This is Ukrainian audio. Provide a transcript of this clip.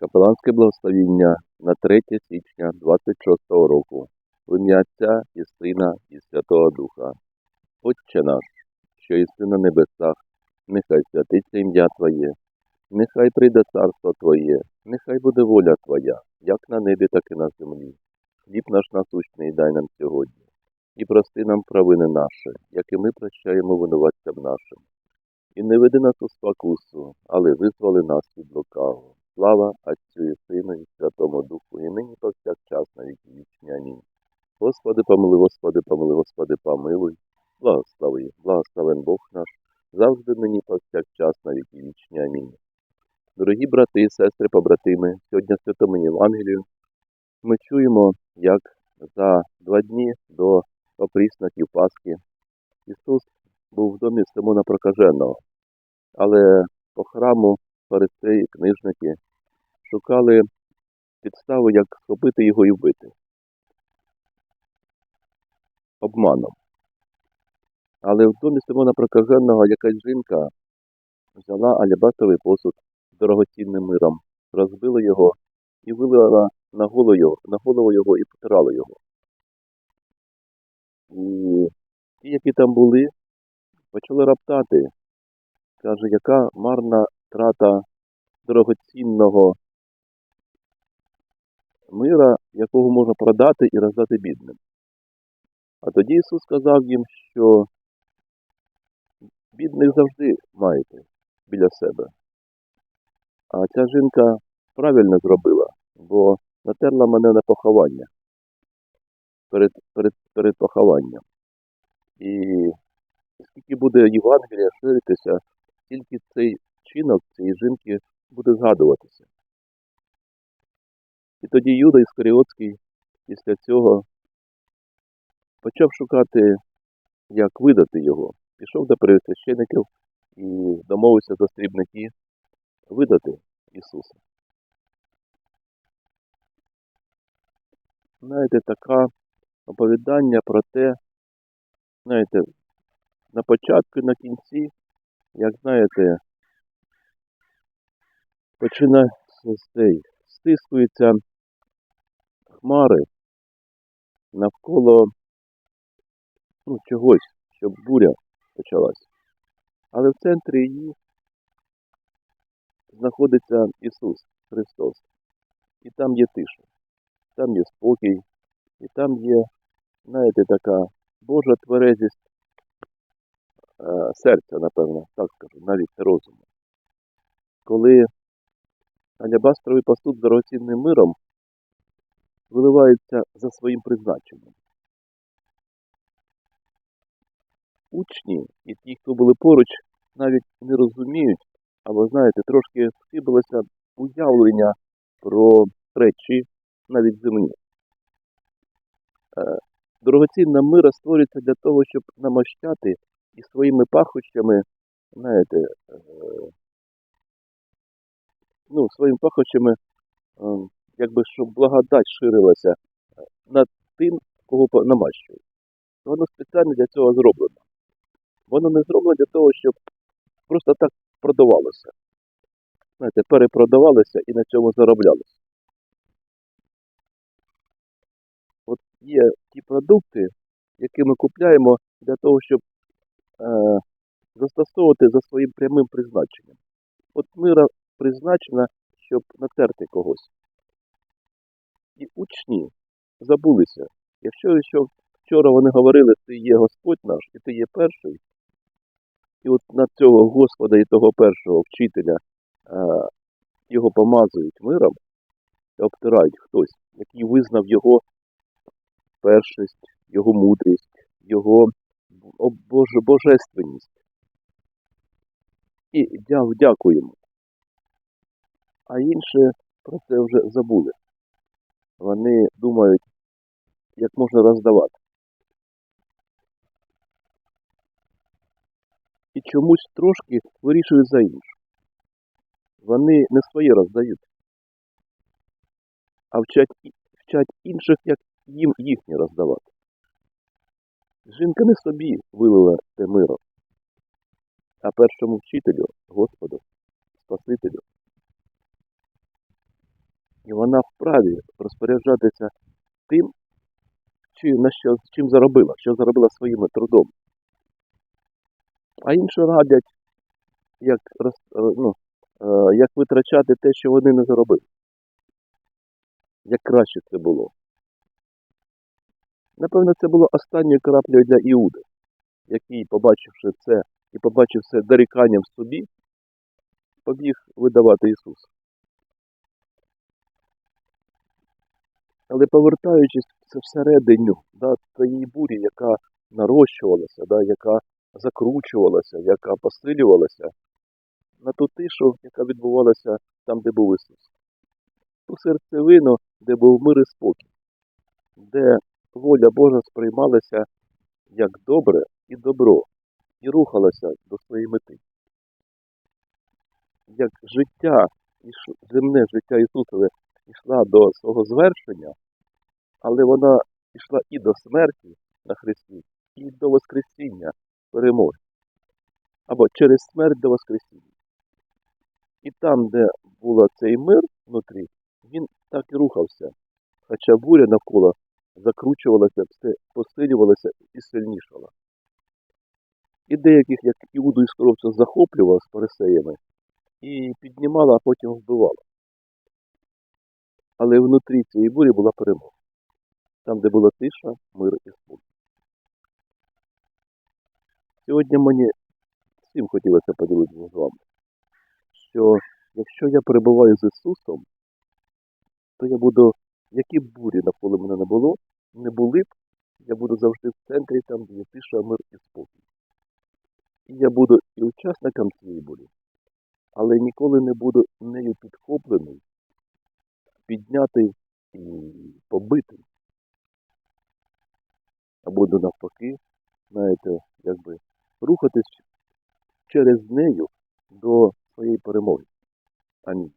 Капеланське благословіння на 3 січня 26 року. В ім'я Отця і Сина і Святого Духа. Отче наш, що єси на небесах, нехай святиться ім'я Твоє, нехай прийде царство Твоє, нехай буде воля Твоя, як на небі, так і на землі. Хліб наш насущний дай нам сьогодні, і прости нам провини наші, як і ми прощаємо винуватцям нашим. І не веди нас у спокусу, але визволи нас від лукавого. Слава Отцю і Сину і Святому Духу, і нині повсякчас на віки вічні. Амінь. Господи, помилуй, Господи, помилуй, Господи, помилуй. Благослови, благословен Бог наш, завжди нині повсякчас на віки вічні. Амінь. Дорогі брати сестри, побратими, сьогодні в Святому Євангелію ми чуємо, як за два дні до опрісноків Пасхи Ісус був в домі Симона Прокаженого, але по храму фарисеї, книжники шукали підстави, як схопити його і вбити. Обманом. Але в домі Симона Прокаженого якась жінка взяла алябастровий посуд з дорогоцінним миром, розбила його і вилила на голову його, на голову його і потирала його. І ті, які там були, почали раптати. Каже, яка марна трата дорогоцінного мира, якого можна продати і роздати бідним. А тоді Ісус сказав їм, що бідних завжди маєте біля себе. А ця жінка правильно зробила, бо натерла мене на поховання перед, перед, перед похованням. І скільки буде Євангелія ширитися, тільки цей чинок цієї жінки буде згадуватися. І тоді Юда Іскаріотський після цього почав шукати, як видати його. Пішов до пересвящеників і домовився за срібники видати Ісуса. Знаєте, таке оповідання про те, знаєте, на початку і на кінці, як знаєте, починає з цей, стискуються хмари навколо ну, чогось, щоб буря почалась. Але в центрі її знаходиться Ісус Христос. І там є тиша, там є спокій, і там є, знаєте, така Божа тверезість е, серця, напевно, так скажу, навіть розуму. Коли алябастровий посуд з дорогоцінним миром виливається за своїм призначенням. Учні і ті, хто були поруч, навіть не розуміють, або, знаєте, трошки схибилося уявлення про речі навіть земні. Е, Дорогоцінна мира створюється для того, щоб намощати і своїми пахощами, знаєте, е, ну, своїми пахощами, е, якби щоб благодать ширилася е, над тим, кого намащують. Воно спеціально для цього зроблено. Воно не зроблено для того, щоб просто так продавалося. Знаєте, перепродавалося і на цьому зароблялося. От є ті продукти, які ми купляємо для того, щоб е, застосовувати за своїм прямим призначенням. От мира призначена, щоб натерти когось. І учні забулися. Якщо ще вчора вони говорили, ти є Господь наш, і ти є перший, і от на цього Господа і того першого вчителя е, його помазують миром і обтирають хтось, який визнав його першість, його мудрість, його о, Боже, божественність. І дя- дякуємо. А інші про це вже забули. Вони думають, як можна роздавати. І чомусь трошки вирішують за інше. Вони не своє роздають, а вчать, вчать інших, як їм їхнє роздавати. Жінка не собі вилила те миро, а першому вчителю, Господу, Спасителю. І вона вправі розпоряджатися тим, чи на що, чим заробила, що заробила своїм трудом. А інші радять, як, е, ну, е, як витрачати те, що вони не заробили. Як краще це було. Напевно, це було останньою краплею для Іуди, який, побачивши це і побачив це доріканням в собі, побіг видавати Ісуса. Але повертаючись всередину да, тієї бурі, яка нарощувалася, да, яка закручувалася, яка посилювалася, на ту тишу, яка відбувалася там, де був Ісус. Ту серцевину, де був мир і спокій, де воля Божа сприймалася як добре і добро, і рухалася до своєї мети. Як життя, земне життя Ісусове йшла до свого звершення, але вона йшла і до смерті на Христі, і до Воскресіння перемоги. Або через смерть до Воскресіння. І там, де був цей мир внутрі, він так і рухався. Хоча буря навколо закручувалася, все посилювалася і сильнішала. І деяких, як Іуду Іскоровця, захоплювала з фарисеями і піднімала, а потім вбивала. Але внутрі цієї бурі була перемога. Там, де була тиша, мир і спокій. Сьогодні мені всім хотілося поділитися з вами, що якщо я перебуваю з Ісусом, то я буду, які б бурі навколо мене не було, не були б, я буду завжди в центрі, там, де є тиша, мир і спокій. І я буду і учасником цієї бурі, але ніколи не буду нею підхоплений, піднятий і побити Або до навпаки, знаєте, якби рухатись через нею до своєї перемоги. Амінь.